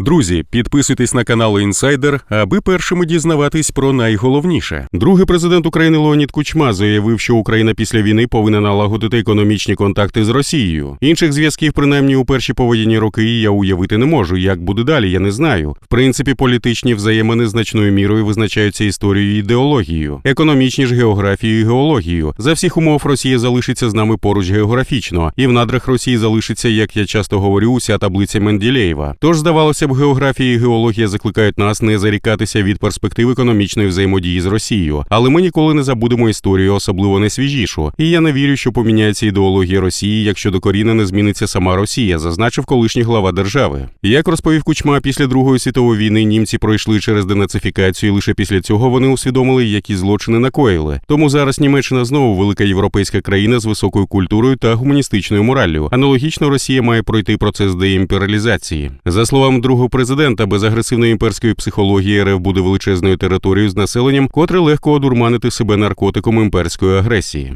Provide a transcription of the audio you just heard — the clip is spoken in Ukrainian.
Друзі, підписуйтесь на канал Інсайдер, аби першими дізнаватись про найголовніше. Другий президент України Леонід Кучма заявив, що Україна після війни повинна налагодити економічні контакти з Росією. Інших зв'язків, принаймні у перші повоєнні роки, я уявити не можу. Як буде далі, я не знаю. В принципі, політичні взаємини значною мірою визначаються історією і ідеологією, економічні ж географією і геологією. За всіх умов Росія залишиться з нами поруч географічно, і в надрах Росії залишиться, як я часто говорю, уся таблиця Менделєєва. Тож здавалося б, географія і геологія закликають нас не зарікатися від перспектив економічної взаємодії з Росією, але ми ніколи не забудемо історію, особливо найсвіжішу. І я не вірю, що поміняється ідеологія Росії, якщо докорінно не зміниться сама Росія, зазначив колишній глава держави. Як розповів Кучма, після Другої світової війни німці пройшли через денацифікацію. і Лише після цього вони усвідомили, які злочини накоїли. Тому зараз Німеччина знову велика європейська країна з високою культурою та гуманістичною мораллю. Аналогічно Росія має пройти процес деімперіалізації. За словами другого президента, без агресивної імперської психології РФ буде величезною територією з населенням, котре легко одурманити себе наркотиком імперської агресії.